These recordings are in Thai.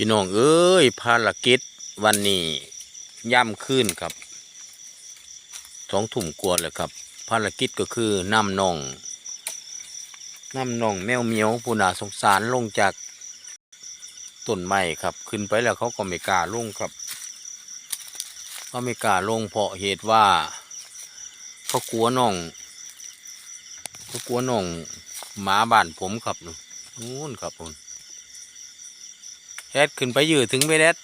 พี่น้องเอ้ยภารกิจวันนี้ย่ำขึ้นครับสองถุ่มกวนเลยครับ ภารกิจก็คือนำนองนำนองแมวเหมียวผู้น่าสงสารลงจากต้นไม้ครับ ขึ้นไปแล้วเขาก็ไม่กล้าลงครับเขาไม่กล้าลงเพราะเหตุว่าเขากลัวน่องเขากลัวน่องหมาบ้านผมครับนู่นครับผม แอดขึ้นไปยืดถึงไปแอด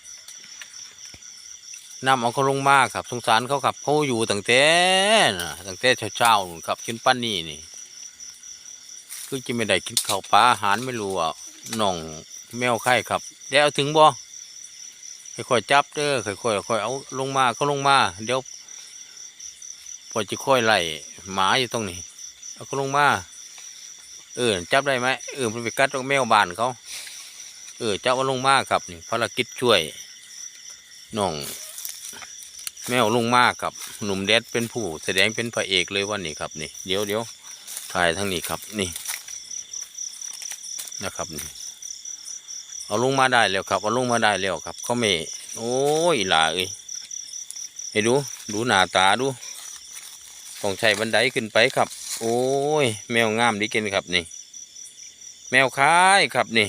นำเอาเขาลงมาครับสงสารเขาครับเขาอยู่ตั้งแต่ตั้งแต่เช้าๆครับจนปั้นนี่นี่คือจะไม่ได้กินข้าวปลาอาหารไม่รู้อะน่องแมวไข่ครับเดี๋ยวเอาถึงบ่ค่อยๆจับเด้อค่อยๆค่อยเอาลงมาเขาลงมา เดี๋ยวพอจะค่อยไล่หมาอยู่ตรงนี้เอาเขาลงมาเออจับได้ไหมเออมันไปกัดตรงแมวบานเขา เออเจ้าว่าลงมากครับนี่ภารกิจช่วยน้องแมวลงมากครับ หนุ่มแดดเป็นผู้ แสดงเป็นพระเอกเลยวันนี้ครับนี่เดี๋ยวเดี๋ยวถ่ายทั้งนี้ครับนี่นะครับนี่เอาลงมาได้แล้วครับเอาลงมาได้แล้วครับเขาไม่โอ้ยหล่าเอ้ยให้ดู ดูหน้าตาดูต้องใช้บันไดขึ้นไปครับ โอ้ย แมวงามดีเกินครับนี่ แมวค้ายครับนี่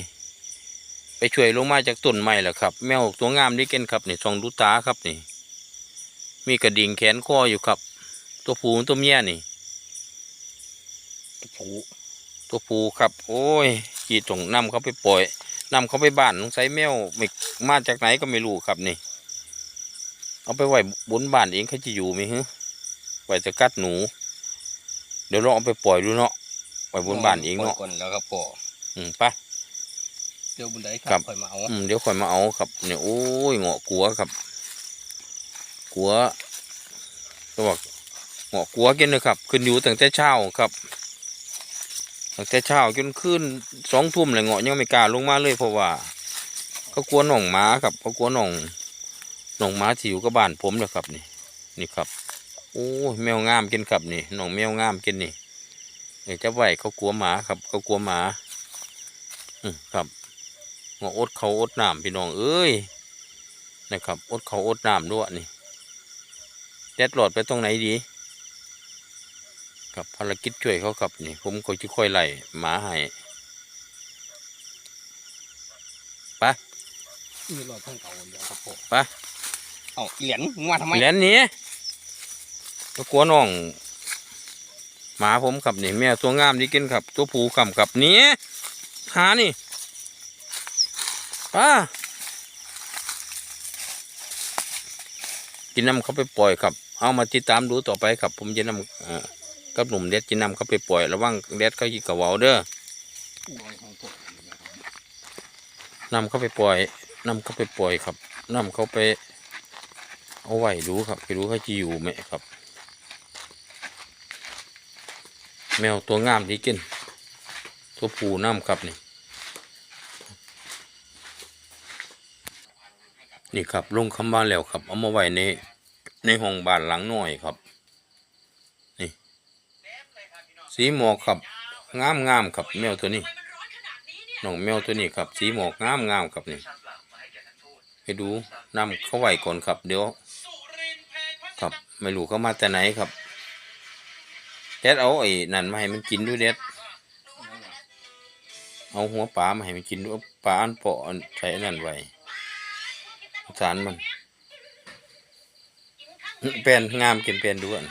ไปช่วยลงมาจากต้นไม้แหละครับ แมวตัวงามนี่เกินครับนี่สองดูตาครับนี่ มีกระดิ่งแขนคออยู่ครับ ตัวผู้ตัวเมียนี่ผูตัวผู้ครับ โอ้ยจีตรงนำเขาไปปล่อยนำเขาไปบ้านสงสัยแมวไม่มาจากไหนก็ไม่รู้ครับนี่ เอาไปไว้บนบ้านเองเขาจะอยู่ไหมฮึไว้จะกัดหนู เดี๋ยวลองเอาไปปล่อยดูเนาะไว้บนบ้านเองเนาะก่อนแล้วครับพ่ออืมไป เดี๋ยวบุญได้คครัรับค่อยมาเอาอืมเดี๋ยวค่อยมาเอาครับเนี่ยโอ้ยเงาะกัวครับ กัวตัวเงาะกัวกินเลยครับ ขึ้นอยู่ตั้งแต่เช้าครับตั้งแต่เช้าจนขึ้นสองทุ่มเลยเงาะยังไม่กล้าลงมาเลยเพราะว่าเขากลัวหน่องหมาครับเขากลัวหน่องหน่องหมาที่อยู่กับบ้านผมเลยครับนี่ นี่ครับ โอ้ยแมวงามกินครับนี่หน่องแมวงามกินนี่นี่จะไหวเขากลัวหมาครับ เขากลัวหมา อืมครับ หัวอดเขาอดน้ำพี่น้องเอ้ยนะครับอดเขาอดน้ำด้วยนี่แดดหลอดไปตรงไหนดีครับภารกิจช่วยเขาครับนี่ ผมก็จะค่อยไล่หมาให้นี่รอท่านเก่าเดี๋ยวครับพ่อไปเอาเหรียญมึงมาทำไมแหลนหนี้ก็กลัวน้องหมาผมครับนี่แม่ตัวงามที่กินครับ ตัวผูคำครับหนี้หานี่ ป้าจินนำเขาไปปล่อยครับ เอามาติดตามดูต่อไปครับ ผมจะนำกับหนุ่มเด็ดจินนำเขาไปปล่อยระวังเด็ดเขายิงกระวาเด้อนำเข้าไปปล่อยนำเข้าไปปล่อยครับนำเข้าไป เอาไว้ดูครับไปดูเขาจะอยู่ไหมครับ แมวตัวงามดีกิน ตัวผูน้ำครับนี่ นี่ครับลงคำบ้านแล้วครับ เอามาไว้ในในห้องบ้านหลังน้อยครับ นี่ สีหมอกครับงามงามครับแมวตัวนี้น้องแมวตัวนี้ครับ สีหมอกงามงามครับนี่ไปดูนำเข้าไว้ก่อนครับ เดี๋ยว ครับไม่รู้เขามาแต่ไหนครับเด็ดเอาไอ้นั่นมาให้มันกินด้วยเด็ดเอาหัวปลามาให้มันกินด้วยปลาอันเปาะใส่นั่นไว้ สารมันเป็นงามกินเป็นด้วย